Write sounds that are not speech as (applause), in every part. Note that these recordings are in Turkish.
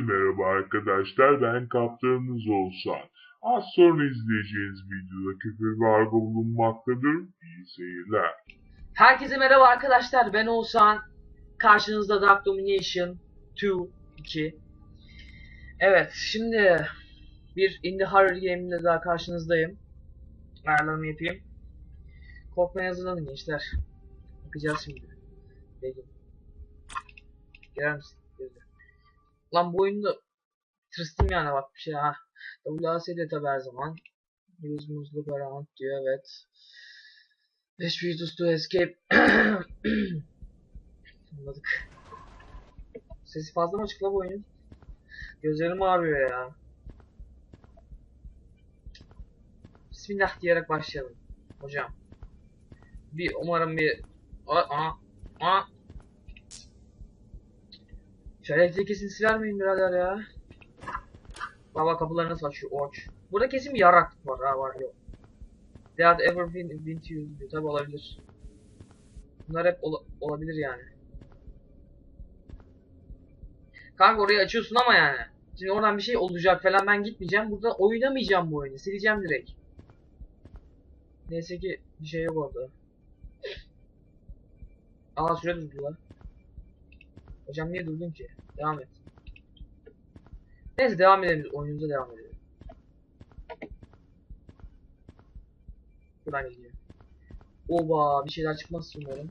Merhaba arkadaşlar ben kaptanınız Oğuzhan. Az sonra izleyeceğiniz videoda küfür ve argo bulunmaktadır. İyi seyirler. Herkese merhaba arkadaşlar ben Oğuzhan. Karşınızda Dark Domination 2 2. Evet şimdi bir indie horror game'inde daha karşınızdayım. Ayarlarımı yapayım. Korkmaya hazırlanın gençler. Bakacağız şimdi. Peki. Girer misin? Lan bu oyunda tırstım yani bak bir şey ha. WASD tabi her zaman. Use look around diyor evet. HP to to escape. (clears throat) Anladık. Sesi fazla mı açık la bu oyunun? Gözlerim ağrıyor ya. Bismillah diyerek başlayalım. Hocam. Bir umarım bir... Aa, aa, aa. Şöyle elektrik kesintisi vermeyin birader ya. Baba kapıları nasıl açıyor? Oç. Burada kesin bir yarak var ha var yok. They had ever been, been to you. Tabi olabilir. Bunlar hep ola- olabilir yani. Kanka orayı açıyorsun ama yani. Şimdi oradan bir şey olacak falan ben gitmeyeceğim. Burada oynamayacağım bu oyunu. Sileceğim direkt. Neyse ki bir şey yok orada. Aa süre durdu lan. Hocam niye durdun ki? Devam et. Neyse devam edelim. Oyunumuza devam edelim. Buradan gidiyor. Oba bir şeyler çıkmaz umarım.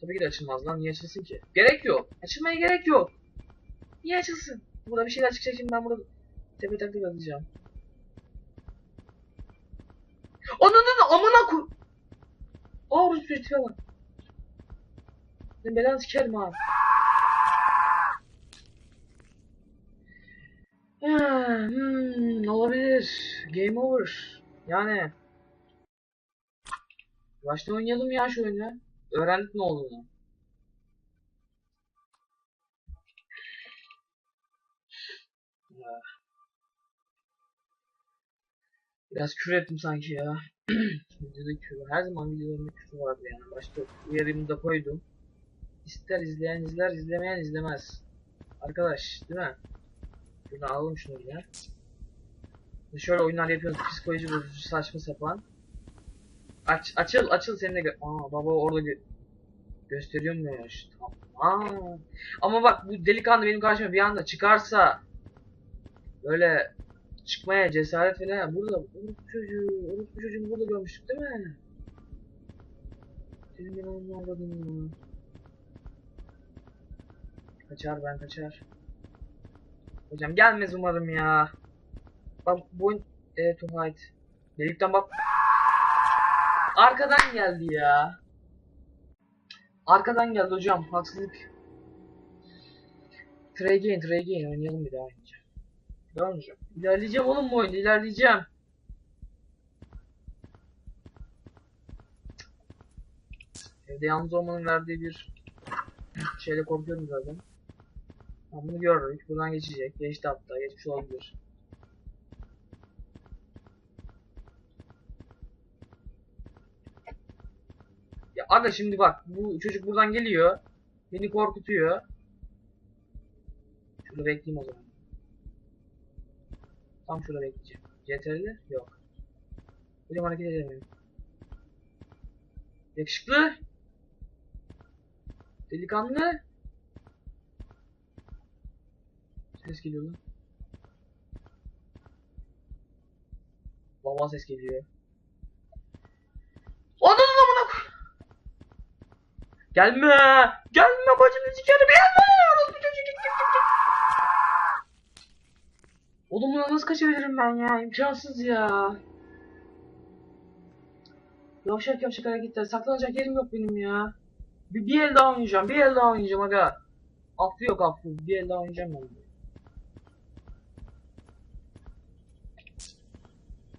Tabii ki de açılmaz lan. Niye açılsın ki? Gerek yok. Açılmaya gerek yok. Niye açılsın? Burada bir şeyler çıkacak şimdi ben burada tepe takla alacağım. Ananın amına koy. Aa bu bir tipe bak. Ben belanı sikerim abi. Hmm, olabilir. Game over. Yani. Başta oynayalım ya şu oyunu. Öğrendik ne olduğunu. Biraz küfür ettim sanki ya. (clears throat) Videoda küfür. Her zaman videolarımda küfür vardı yani. Başta uyarımı da koydum. İster izleyen izler, izlemeyen izlemez. Arkadaş, değil mi? Şuradan alalım şunu ya. Şöyle oyunlar yapıyoruz. Psikoloji bozucu saçma sapan. Aç, açıl, açıl seni de gö- Aa baba orada gö gösteriyormuş. Tamam. Ama bak bu delikanlı benim karşıma bir anda çıkarsa böyle çıkmaya cesaret falan burada Uruk çocuğu, Uruk çocuğunu burada görmüştük değil mi? Senin ben onu avradım ya. Kaçar ben kaçar. Hocam gelmez umarım ya. Bak bu evet to hide. Delikten bak. Arkadan geldi ya. Arkadan geldi hocam. Haksızlık. Try again, try again. Oynayalım bir daha. Devam edeceğim. İlerleyeceğim oğlum bu oyunda. ilerleyeceğim. Evde yalnız olmanın verdiği bir şeyle korkuyorum zaten. Bunu gördük. Buradan geçecek. Geçti hatta. Geçmiş olabilir. Ya aga şimdi bak. Bu çocuk buradan geliyor. Beni korkutuyor. Şurada bekleyeyim o zaman. Tam şurada bekleyeceğim. CTRL yok. Hocam hareket edemiyorum. Yakışıklı. Delikanlı. Ses geliyor lan. Baba ses geliyor. Ananın amına Gelme! Gelme bacını sikerim gelme! Oğlum bunu nasıl kaçabilirim ben ya? İmkansız ya. Yavşak yavşak hareketler. Saklanacak yerim yok benim ya. Bir, bir el daha oynayacağım. Bir el daha oynayacağım aga. Affı yok affı. Bir el daha oynayacağım ben.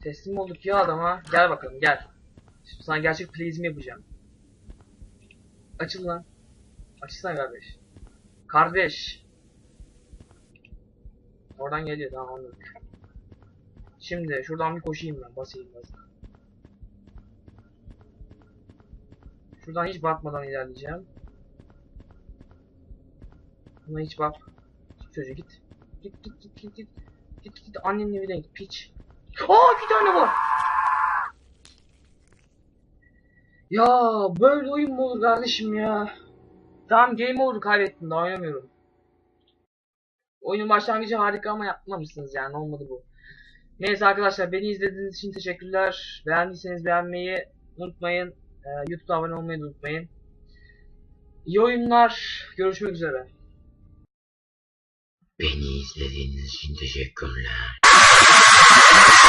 Teslim olduk ya adama. Gel bakalım gel. Şimdi sana gerçek pleasimi yapacağım. Açıl lan. Açılsana kardeş. Kardeş. Oradan geliyor tamam anladık. Şimdi şuradan bir koşayım ben basayım basayım. Şuradan hiç bakmadan ilerleyeceğim. Buna hiç bak. Çocuğu git. Git git git git git. Git git annenin evine git piç. Aa iki tane var. Ya böyle oyun mu olur kardeşim ya? Tamam game over kaybettim daha oynamıyorum. Oyunun başlangıcı harika ama yapmamışsınız yani olmadı bu. Neyse arkadaşlar beni izlediğiniz için teşekkürler. Beğendiyseniz beğenmeyi unutmayın. Ee, YouTube'da abone olmayı unutmayın. İyi oyunlar. Görüşmek üzere. Beni izlediğiniz için teşekkürler.